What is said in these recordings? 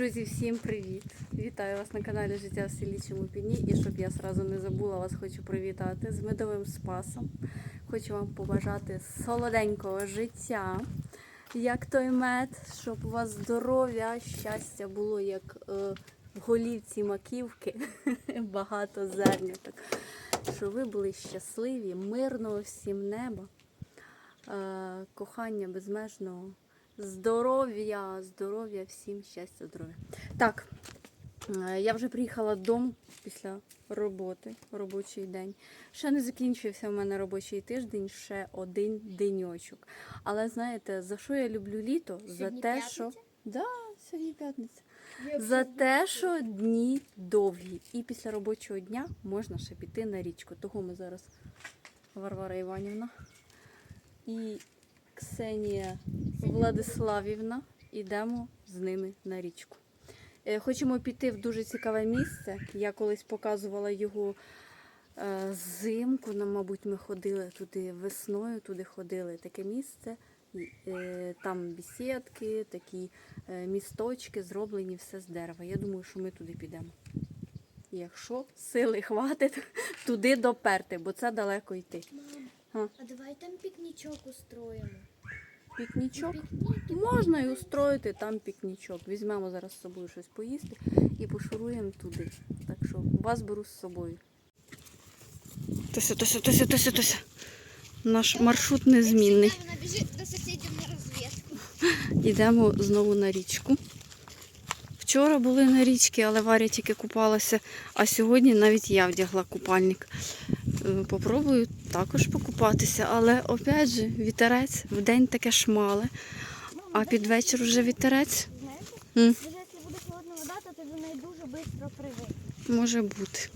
Друзі, всім привіт! Вітаю вас на каналі Життя в селі Чемупіні. І щоб я сразу не забула, вас хочу привітати з медовим спасом. Хочу вам побажати солоденького життя, як той мед, щоб у вас здоров'я, щастя було, як е, в голівці маківки, багато зерняток. Щоб ви були щасливі, мирного всім неба, е, кохання безмежного. Здоров'я, здоров'я, всім щастя, здоров'я. Так, е, я вже приїхала додому після роботи, робочий день. Ще не закінчився в мене робочий тиждень, ще один деньочок. Але знаєте, за що я люблю літо? за те, п'ятниця? що. Да, сьогодні п'ятниця. За те, що дні довгі. І після робочого дня можна ще піти на річку. Того ми зараз Варвара Іванівна і Ксенія Владиславівна йдемо з ними на річку. Е, Хочемо піти в дуже цікаве місце. Я колись показувала його е, взимку. Ну, мабуть, ми ходили туди весною, туди ходили. Таке місце. Е, Там бесідки, такі місточки, зроблені все з дерева. Я думаю, що ми туди підемо. Якщо сили хватить, туди доперти, бо це далеко йти. Мам, а давай там пікнічок устроїмо. Пікнічок. Можна і устроїти там пікнічок. Візьмемо зараз з собою щось поїсти і пошуруємо туди. Так що вас беру з собою. Тося, Тося, Тося, Тося, Тося. Наш маршрут незмінний. Вона біжить до сусідів на розвідку. Йдемо знову на річку. Вчора були на річці, але Варя тільки купалася, а сьогодні навіть я вдягла купальник. Е, Попробую також покупатися, але опять же вітерець, вдень таке шмале, а під вечір вже вітерець. Якщо буде холодна вода, то ти до неї дуже швидко привик. Може бути.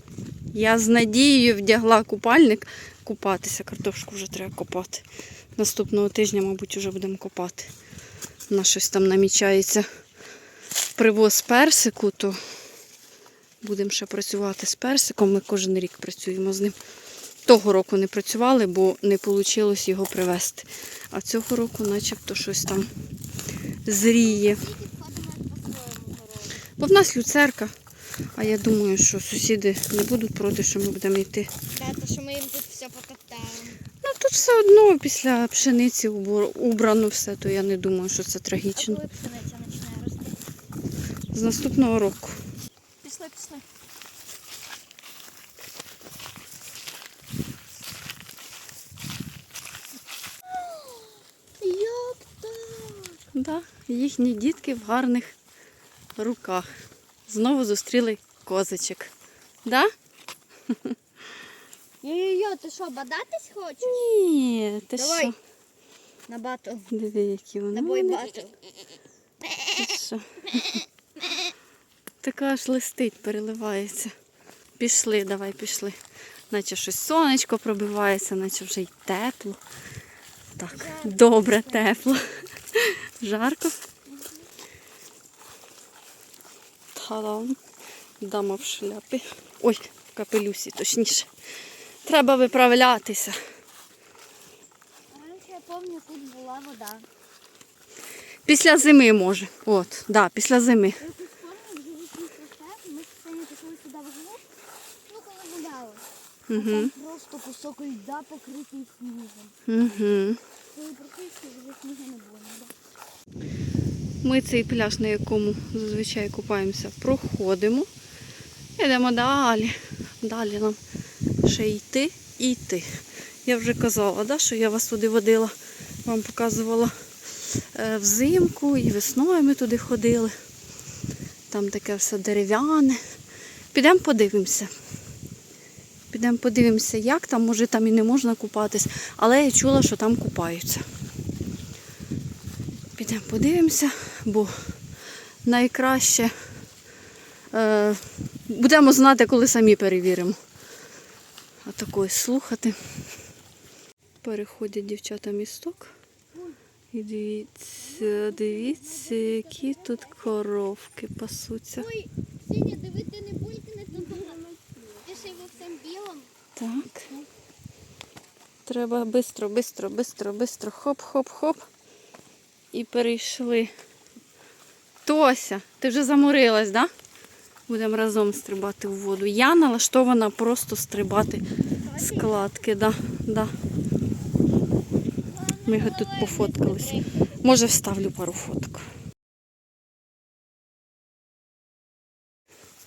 Я з надією вдягла купальник купатися. Картошку вже треба копати. Наступного тижня, мабуть, вже будемо копати. У нас щось там намічається привоз персику, то будемо ще працювати з персиком. Ми кожен рік працюємо з ним. Того року не працювали, бо не вийшло його привезти. А цього року начебто щось там зріє. Бо в нас люцерка. А я думаю, що сусіди не будуть проти, що ми будемо йти. То що ми їм тут все покатаємо. Ну тут все одно після пшениці убрано все, то я не думаю, що це А трагічно. коли пшениця починає рости? З наступного року. Пішли, пішли. Як так? Да, їхні дітки в гарних руках. Знову зустріли козочок. Да? Йо-йо, ти що, бадатись хочеш? Ні, ти Давай. що? На батл. Диви, які вони. На бой Вони. Ти що? Така аж листить, переливається. Пішли, давай пішли. Наче щось сонечко пробивається, наче вже й тепло. Так, добре, тепло. Жарко. Та-дам. Дама в шляпі. Ой, в капелюсі, точніше. Треба виправлятися. Раніше я пам'ятаю, тут була вода. Після зими може. От, да, після зими. Ну. Угу. там просто кусок льда покритий снігом. Угу. Коли прокисти, вже снігу не було. Ми цей пляж, на якому зазвичай купаємося, проходимо. Йдемо далі. Далі нам ще йти і йти. Я вже казала, да, що я вас туди водила, вам показувала е, взимку і весною ми туди ходили. Там таке все дерев'яне. Підемо подивимося. Підемо подивимося, як там, може там і не можна купатись, але я чула, що там купаються. Підемо подивимося, бо найкраще е, будемо знати, коли самі перевіримо. А такої слухати. Переходять дівчата місток. І дивіться, дивіться, які тут коровки пасуться. Ой, Сеня, диви, ти не булькне тут. Ти ще й во всем білому. Так. Треба бистро, бистро, бистро, бистро, хоп-хоп-хоп. І перейшли Тося, ти вже заморилась, да? Будемо разом стрибати у воду. Я налаштована просто стрибати з кладки, да, да. Ми його тут пофоткались. Може, вставлю пару фоток.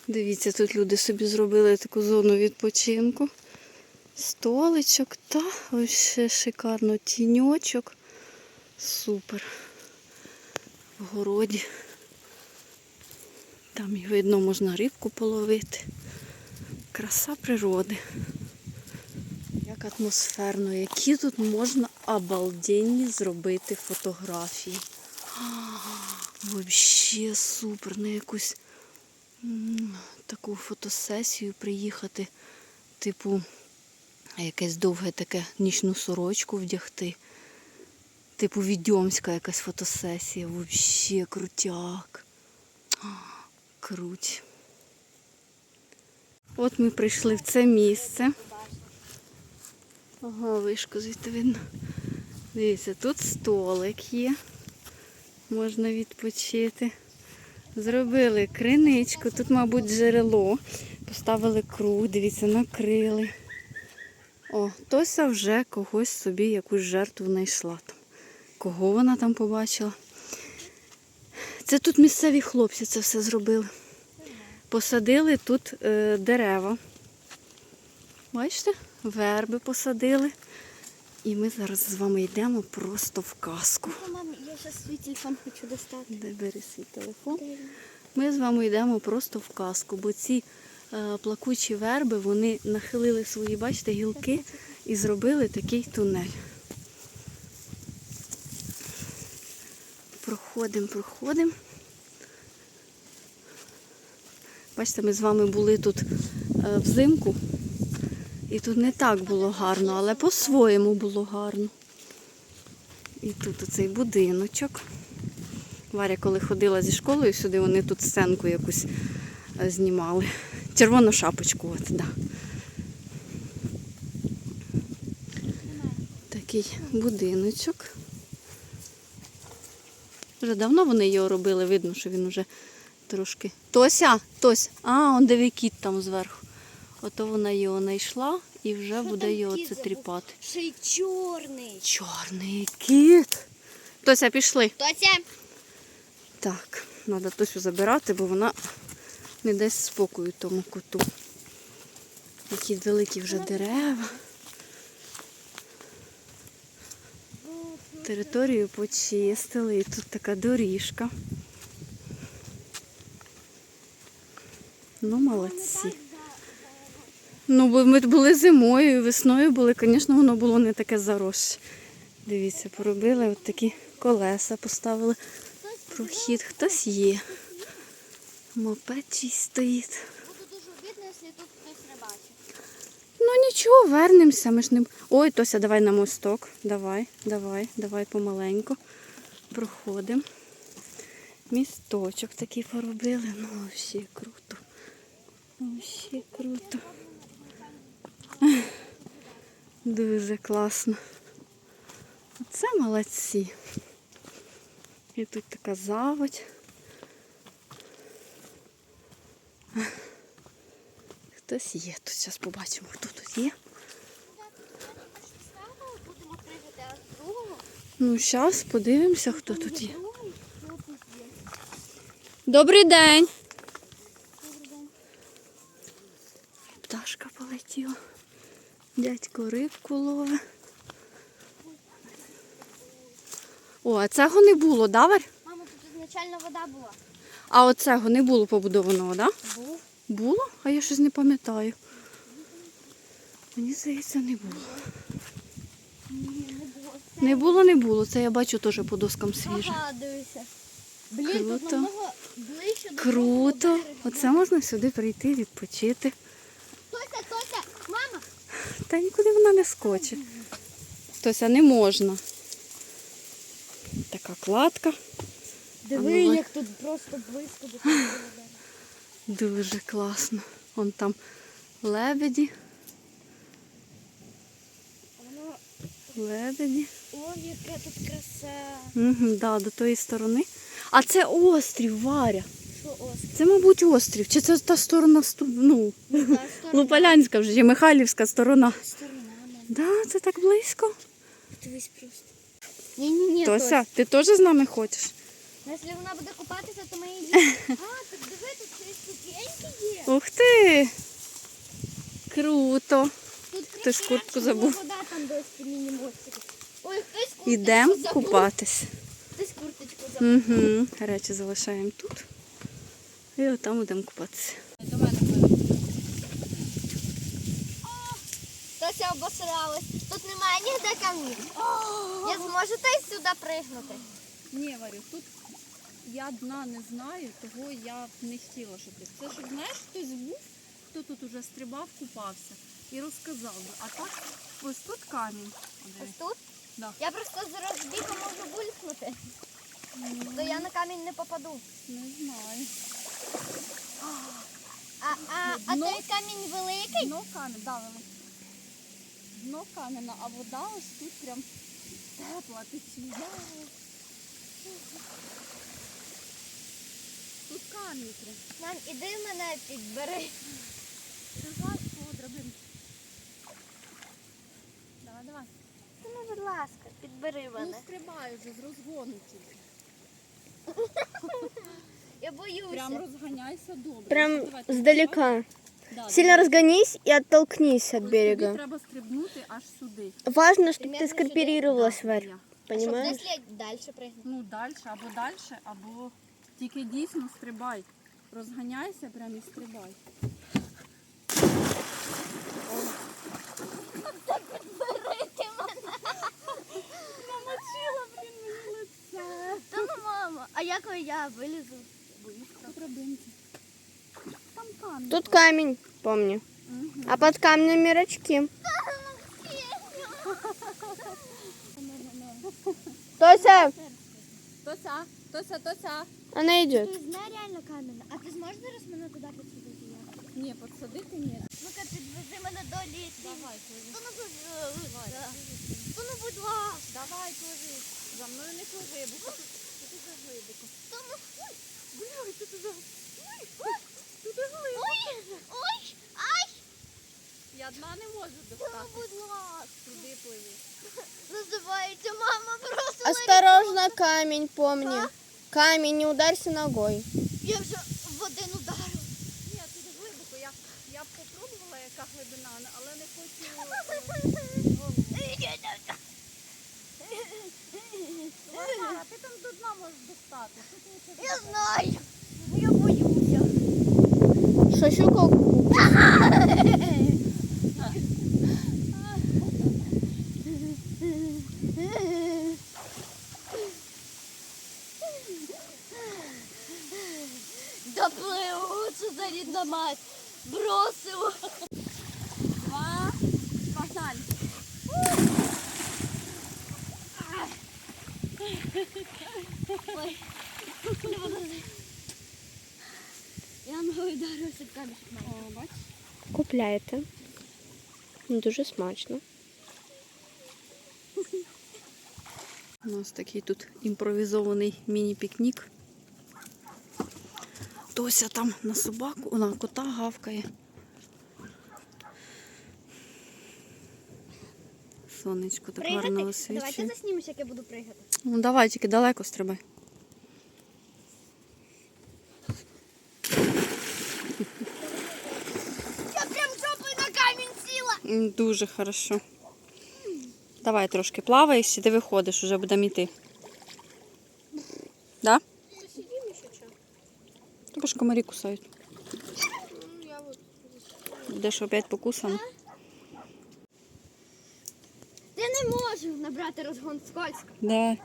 Дивіться, тут люди собі зробили таку зону відпочинку. Столичок та ось ще шикарно тіньочок. Супер. В городі. Там і видно, можна рибку половити. Краса природи. Як атмосферно, які тут можна обалденні зробити фотографії. Взагалі супер. На якусь таку фотосесію приїхати, типу, якесь довге таке нічну сорочку вдягти. Типу відьомська якась фотосесія. Взагалі крутяк. Круть. От ми прийшли в це місце. Ага, вишку звідти видно. Дивіться, тут столик є. Можна відпочити. Зробили криничку, тут, мабуть, джерело. Поставили круг, дивіться, накрили. О, Тося вже когось собі якусь жертву знайшла там. Кого вона там побачила? Це тут місцеві хлопці це все зробили. Посадили тут е, дерева. Бачите? Верби посадили. І ми зараз з вами йдемо просто в казку. Мам, я зараз свій телефон хочу достати. Де бери свій телефон. Ми з вами йдемо просто в казку, бо ці е, плакучі верби вони нахилили свої, бачите, гілки і зробили такий тунель. Проходимо, проходимо. Бачите, ми з вами були тут е, взимку, і тут не так було гарно, але по-своєму було гарно. І тут оцей будиночок. Варя, коли ходила зі школою сюди, вони тут сценку якусь е, знімали. Червону шапочку, от, да. Такий будиночок. Вже давно вони його робили, видно, що він вже трошки. Тося, Тось, а, он диви кіт там зверху. Ото вона його знайшла і вже буде його це тріпати. Ще й чорний. Чорний кіт. Тося, пішли. То це? Так, треба Тосю забирати, бо вона не дасть спокою тому коту. Які великі вже дерева. Територію почистили і тут така доріжка. Ну, молодці. Ну, бо ми були зимою, і весною були, звісно, воно було не таке заросше. Дивіться, поробили от такі колеса, поставили прохід. Хтось є. Мопед чийсь стоїть. Буде дуже обідно, якщо тут хтось рибачить. Ну нічого, вернемося. Ми ж не... Ой, Тося, давай на мосток. Давай, давай, давай помаленьку. Проходимо. Місточок такий поробили. Ну, взагалі круто. Взагалі круто. Дуже класно. Оце молодці. І тут така заводь. Хтось є тут. Зараз побачимо, хто тут є. Ну, зараз подивимося, хто тут є. Добрий день. Пташка полетіла. Дядько рибку ловить. О, а цього не було, да, Варь? Мама, тут ізначально вода була. А оцього не було побудованого, да? Був. Було? А я щось не пам'ятаю. Мені здається, не було. Не було. Не було. Це я бачу теж по доскам свіже. Блін, Круто. ближче Круто. Оце можна сюди прийти, відпочити. Тося, Тося, мама. Та нікуди вона не скоче. Тося, не можна. Така кладка. Диви, як тут просто близько до берега. Дуже класно. Вон там лебеді, лебеді. ой, яке тут краса. Угу, да, до тої сторони. А це острів, Варя. Що острів? Це, мабуть, острів. Чи це та сторона ну, Та сторона. Луполянська вже, чи Михайлівська сторона. Сторона. Да, це так близько. Дивись просто. Ні-ні-ні, Тося, ти теж з нами хочеш? Якщо вона буде купатися, то ми її... А, так диви, тут ще ступеньки є. Ух ти! Круто. Тут Ти ж куртку забув. Вода там досі міні-мостики. Ой, хтось курточку Ідемо забув. купатись. Хтось курточку забув. Угу. Речі залишаємо тут. І отам будемо купатися. До мене Тося обосралась. Тут немає ніде камнів. Я зможу та й сюди пригнути. Ні, Варю, тут я дна не знаю, того я б не хотіла, щоб ти. Це щоб знаєш, хтось був, хто тут уже стрибав, купався і розказав би. А так ось тут камінь. Ось тут? Да. Я просто з розбігу можу булькнути. То я на камінь не попаду. Не знаю. А, а, а Дно? той камінь великий? Дно камінь, да, воно. Дно кам'яна, а вода ось тут прям тепла, течія. Тут камінь. Мам, іди мене підбери. По драбинці. Давай, давай. Ти, ну, будь ласка, підбери Ну, мене. стрибай вже з розгону тільки. Я боюся. Прям розганяйся добре. Прям Давай, ти Да, Сильно давай. разгонись и оттолкнись от Ось берега. Тобі треба стрибнути аж сюди. Важно, чтобы Примерно ты скооперировалась, Да, Варь. я. Щоб Понимаешь? десь далі пригнути. Ну, далі, або далі, або тільки дійсно стрибай. Розганяйся прям і стрибай. Мене. Намочила, блін, мені лице. Та ну, мама. А як я вилізу? Тут. Там камінь. Тут камень, помни. Мгм. А под камнями рачки. Тося, Тося, Тося, Тося. Она идет. Ти знає реально камінь. А ти зможеш зараз мене туди підсадити? Ні, підсадити ні. Ну-ка, підвези мене до лісу. Давай. Та ну, будь ласка. Ну, будь ласка. Давай, пливи. За мною не пливи, бо тут дуже глибоко. Та ну, ой. Ой, тут уже Тут глибоко. Ой, ой, ай. я дна не можу Та ну, будь ласка. Туди пливи. Називається мама просто. Осторожно, камень, помни. Камень, не ударься ногой. Я вже в один ударив. Ні, тут глибоко. Я, я б попробувала, яка глибина, але не хочу. Варвара, ти там до дна можеш достати. Тут нічого. Я знаю. Я боюся. Что, щуколку? Допливу, це за рідна мать. Бросила. Два. Погнали. Ой. Я ногою ударився камінь. О, бач. Купляйте. Дуже смачно. У нас такий тут імпровізований міні-пікнік. Тося там на собаку, на кота гавкає. Сонечко так гарно Давайте заснімемося, як я буду пригати. Ну давай, тільки далеко стрибай. Я прям жопою на камінь сіла. Дуже хорошо. Давай трошки плаваєш і ти виходиш, уже будемо йти. Да? Посидимо ще чого? Тобі ж комарі кусають. Будеш опять покусано. Я не можу набрати розгон скользко. Да.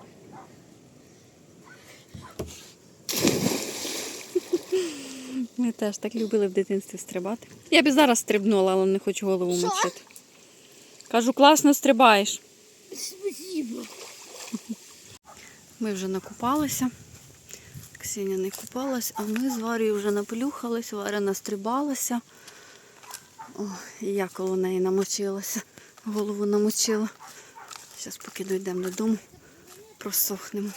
Ми теж так любили в дитинстві стрибати. Я б і зараз стрибнула, але не хочу голову Що? мочити. Кажу, класно стрибаєш. Спасибо. Ми вже накупалися. Ксеня не купалась, а ми з Варією вже наплюхались, Варя настрибалася. О, і я коло неї намочилася, голову намочила. Зараз поки дійдемо додому, просохнемо.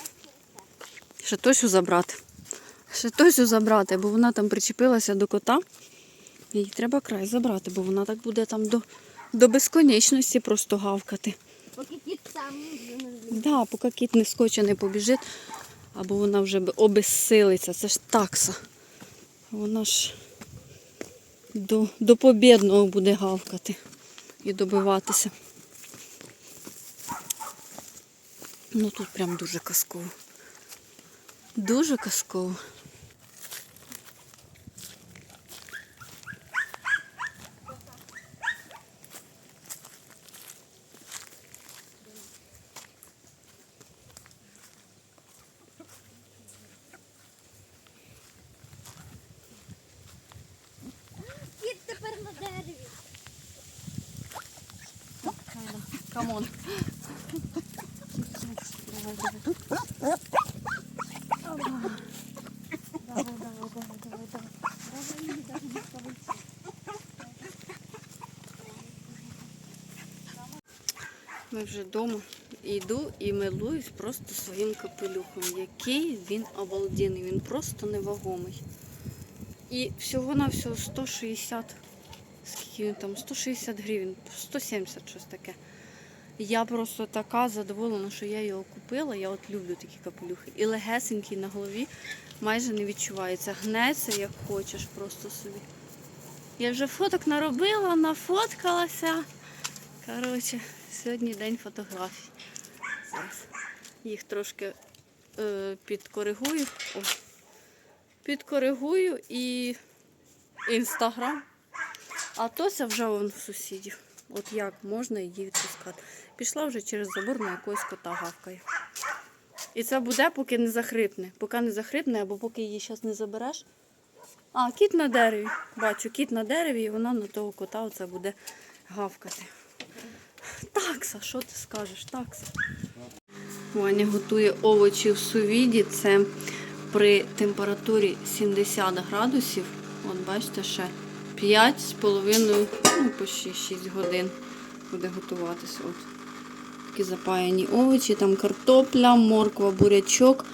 Ще Тосю забрати. Ще Тосю забрати, бо вона там причепилася до кота. Їй треба край забрати, бо вона так буде там до, до безконечності просто гавкати. Поки кіт сам не. Да, поки кіт не скоче, не побіжить, або вона вже обезсилиться. Це ж такса. Вона ж до, до побідного буде гавкати і добиватися. Ну тут прям дуже казково. Дуже казково. Кіт тепер на дереві. Камон. Ми вже вдома. Йду і милуюсь просто своїм капелюхом. Який він обалденний, він просто невагомий. І всього-навсього 160, скільки він там, 160 гривень, 170 щось таке. Я просто така задоволена, що я його купила. Я от люблю такі капелюхи. І легесенький на голові майже не відчувається. Гнеться як хочеш просто собі. Я вже фоток наробила, нафоткалася. Коротше, сьогодні день фотографій. Зараз їх трошки е, підкоригую. О, підкоригую і інстаграм. А Тося вже вон в сусідів. От як можна її відпускати. Пішла вже через забор на якогось кота гавкає. І це буде, поки не захрипне. Поки не захрипне, або поки її зараз не забереш. А, кіт на дереві. Бачу, кіт на дереві, і вона на того кота оце буде гавкати. Такса, що ти скажеш? Такса. Ваня готує овочі в сувіді. Це при температурі 70 градусів. От бачите, ще 5,5, ну, почти 6 годин буде готуватися. От. Такі запаяні овочі, там картопля, морква, бурячок,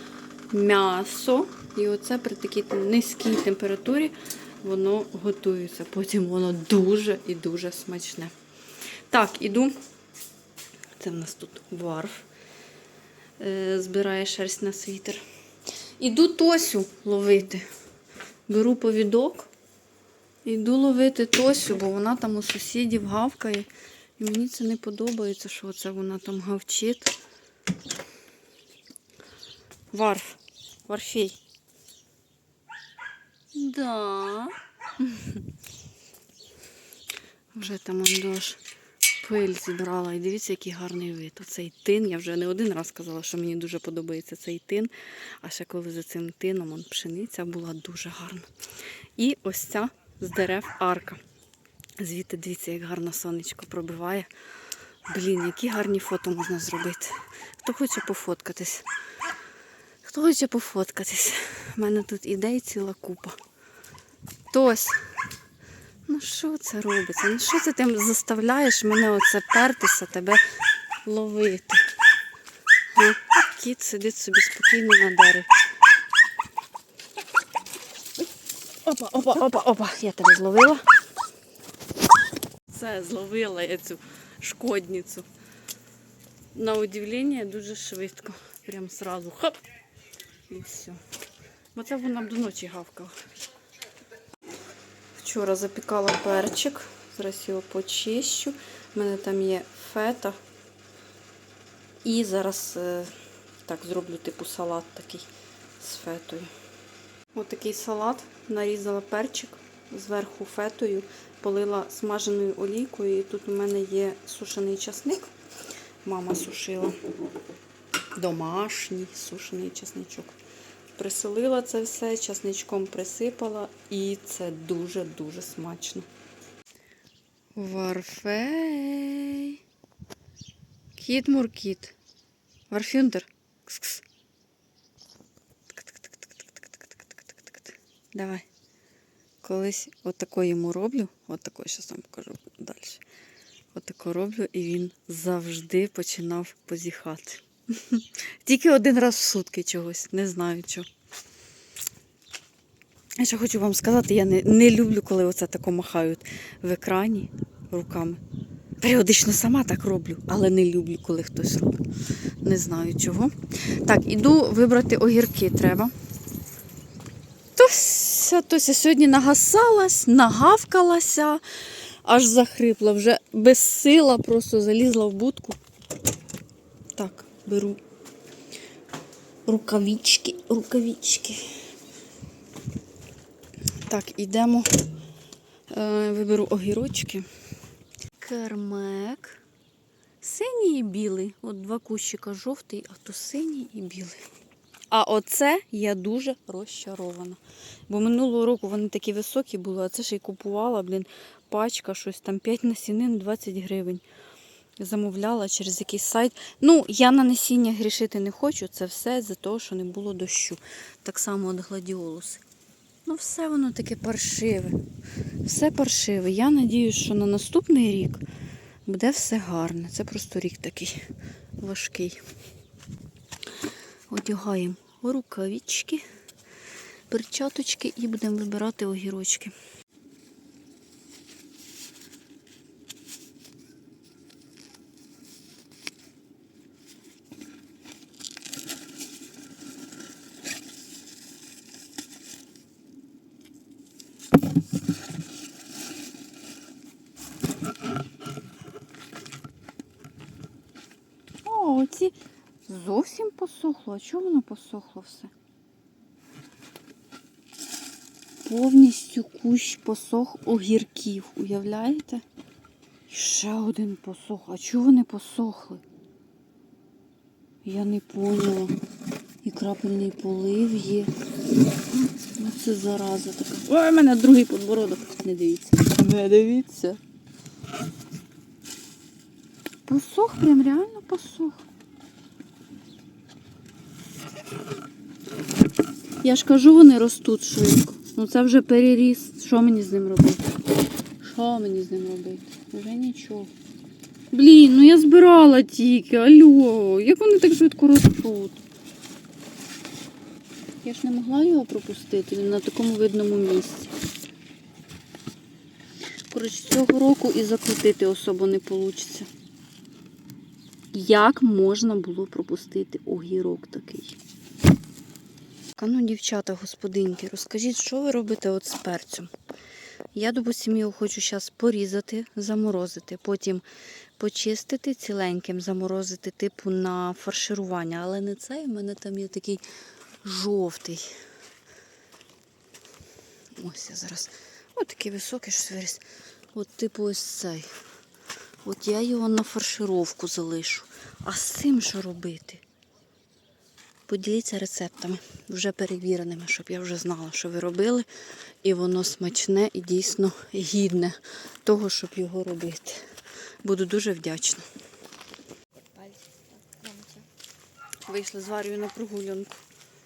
м'ясо. І оце при такій низькій температурі воно готується. Потім воно дуже і дуже смачне. Так, іду. Це в нас тут варф. Е, Збирає шерсть на світер. Іду Тосю ловити. Беру повідок. Іду ловити Тосю, бо вона там у сусідів гавкає. І мені це не подобається, що оце вона там гавчить. Варф. Варфей. Да. Вже там он дощ пиль зібрала. І дивіться, який гарний вид. Оцей тин. Я вже не один раз казала, що мені дуже подобається цей тин. А ще коли за цим тином он пшениця була дуже гарна. І ось ця з дерев арка. Звідти дивіться, як гарно сонечко пробиває. Блін, які гарні фото можна зробити. Хто хоче пофоткатись? Хто хоче пофоткатись? У мене тут ідей ціла купа. Тось. Ну що це робиться? Ну що це ти заставляєш мене оце пертися, тебе ловити? Ну, кіт сидить собі спокійно на дереві. Опа, опа, опа, опа. Я тебе зловила. Це зловила я цю шкодницю. На удивлення дуже швидко. Прям сразу хоп. І все. Бо це вона б до ночі гавкала. Вчора запікала перчик. Зараз його почищу. У мене там є фета. І зараз е, так зроблю типу салат такий з фетою. Ось такий салат. Нарізала перчик зверху фетою, полила смаженою олійкою. І тут у мене є сушений часник. Мама сушила. Домашній сушений часничок. Присолила це все, часничком присипала, і це дуже-дуже смачно. Варфей. Кіт муркіт. Варфюндер. Кс-кс. Давай. Колись отако йому роблю. Отако, зараз вам покажу далі. Отако роблю, і він завжди починав позіхати. Тільки один раз в сутки чогось, не знаю чого. Я ще хочу вам сказати, я не, не люблю, коли оце тако махають в екрані руками. Періодично сама так роблю, але не люблю, коли хтось робить. Не знаю чого. Так, іду вибрати огірки треба. Тося, Тося сьогодні нагасалась, нагавкалася, аж захрипла, вже без сила просто залізла в будку. Так, беру рукавички, рукавички. Так, ідемо. Е, виберу огірочки. Кермек. Синій і білий. От два кущика жовтий, а то синій і білий. А оце я дуже розчарована. Бо минулого року вони такі високі були, а це ще й купувала, блін, пачка, щось там 5 насінин 20 гривень. Замовляла через якийсь сайт. Ну, я на насіння грішити не хочу. Це все за те, що не було дощу. Так само от гладіолуси. Ну, все воно таке паршиве. Все паршиве. Я надіюсь, що на наступний рік буде все гарне. Це просто рік такий важкий. Одягаємо рукавички, перчаточки і будемо вибирати огірочки. О, оці зовсім посохло. А чому воно посохло все? Повністю кущ посох огірків. Уявляєте? І ще один посох. А чого вони посохли? Я не поняла. І крапельний полив є. Ну це зараза така. Ой, у мене другий подбородок. Не дивіться. Не дивіться. Посох, прям реально посох. Я ж кажу, вони ростуть швидко. Ну це вже переріс. Що мені з ним робити? Що мені з ним робити? Вже нічого. Блін, ну я збирала тільки. Алло, як вони так швидко ростуть? Я ж не могла його пропустити, він на такому видному місці. Коротше, цього року і закрутити особо не вийде. Як можна було пропустити огірок такий? А ну, дівчата, господинки, розкажіть, що ви робите от з перцем? Я, допустим, його хочу зараз порізати, заморозити, потім почистити ціленьким, заморозити, типу на фарширування. Але не цей, в мене там є такий жовтий. Ось я зараз. Ось такий високий виріс. От типу ось цей. От я його на фаршировку залишу. А з цим що робити? Поділіться рецептами, вже перевіреними, щоб я вже знала, що ви робили. І воно смачне і дійсно гідне того, щоб його робити. Буду дуже вдячна. Вийшли з варію на прогулянку.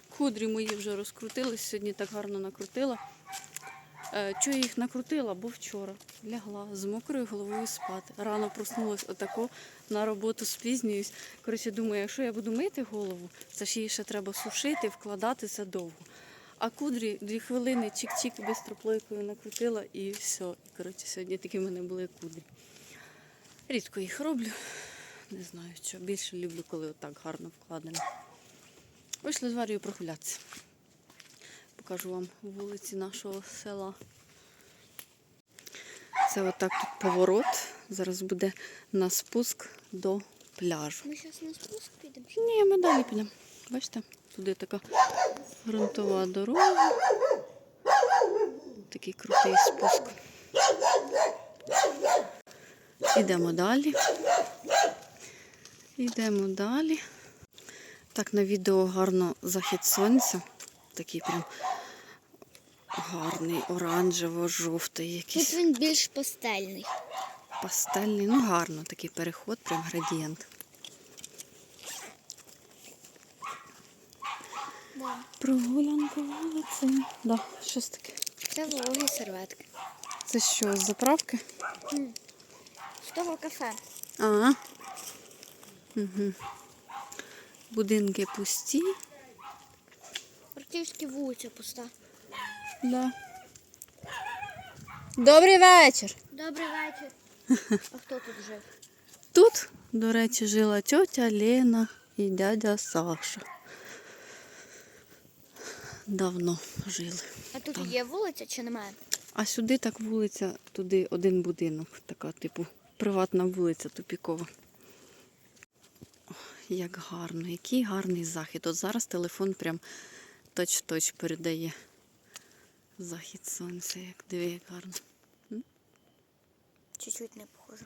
Кудрі мої вже розкрутились, сьогодні так гарно накрутила. Е, Чого я їх накрутила? Бо вчора лягла з мокрою головою спати. Рано проснулась отако, на роботу спізнююсь. Коротше, думаю, якщо я буду мити голову, це ж її ще треба сушити, вкладати це довго. А кудрі дві хвилини чик-чик бистроплойкою накрутила і все. Коротше, сьогодні такі в мене були кудрі. Рідко їх роблю. Не знаю, що більше люблю, коли отак гарно вкладено. Вийшли з Варією прогулятися. Покажу вам вулиці нашого села. Це отак тут поворот. Зараз буде на спуск до пляжу. Ми зараз на спуск підемо. Ні, ми далі підемо. Бачите, туди така ґрунтова дорога. Такий крутий спуск. Ідемо далі. Йдемо далі. Так, на відео гарно захід сонця. Такий прям гарний, оранжево-жовтий Тут якийсь. він більш пастельний. Пастельний, ну гарно такий переход, прям градієнт. Да. Прогулянка вулицею. Да, щось таке. Це вологі серветки. Це що, з заправки? З того кафе. А. Угу. Будинки пусті. Практично вулиця пуста. Да. Добрий вечір. Добрий вечір. А хто тут жив? Тут, до речі, жила тьотя Лена і дядя Саша. Давно жили. А тут Там. є вулиця чи немає? А сюди так вулиця, туди один будинок, така, типу, приватна вулиця тупікова. Як гарно, який гарний захід. От зараз телефон прям точ-точ передає. Захід сонця, як диви, як гарно. Чуть-чуть не похоже.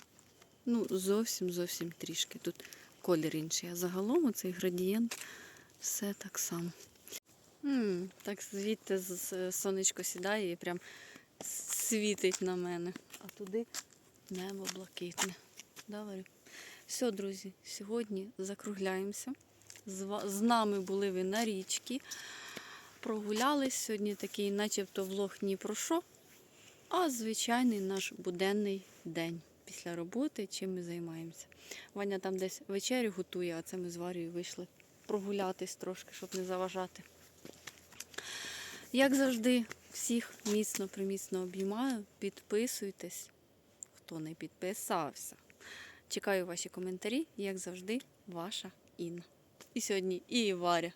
Ну, зовсім зовсім трішки. Тут колір інший. А загалом оцей градієнт все так само. м так звідти сонечко сідає і прям світить на мене. А туди небо блакитне. Да, Варю? Все, друзі, сьогодні закругляємося. З, з нами були ви на річці. Прогулялись сьогодні такий, начебто влог ні про що, а звичайний наш буденний день після роботи, чим ми займаємося. Ваня там десь вечерю готує, а це ми з Варією вийшли прогулятись трошки, щоб не заважати. Як завжди, всіх міцно приміцно обіймаю. Підписуйтесь, хто не підписався. Чекаю ваші коментарі, як завжди, ваша Інна. І сьогодні і Варя.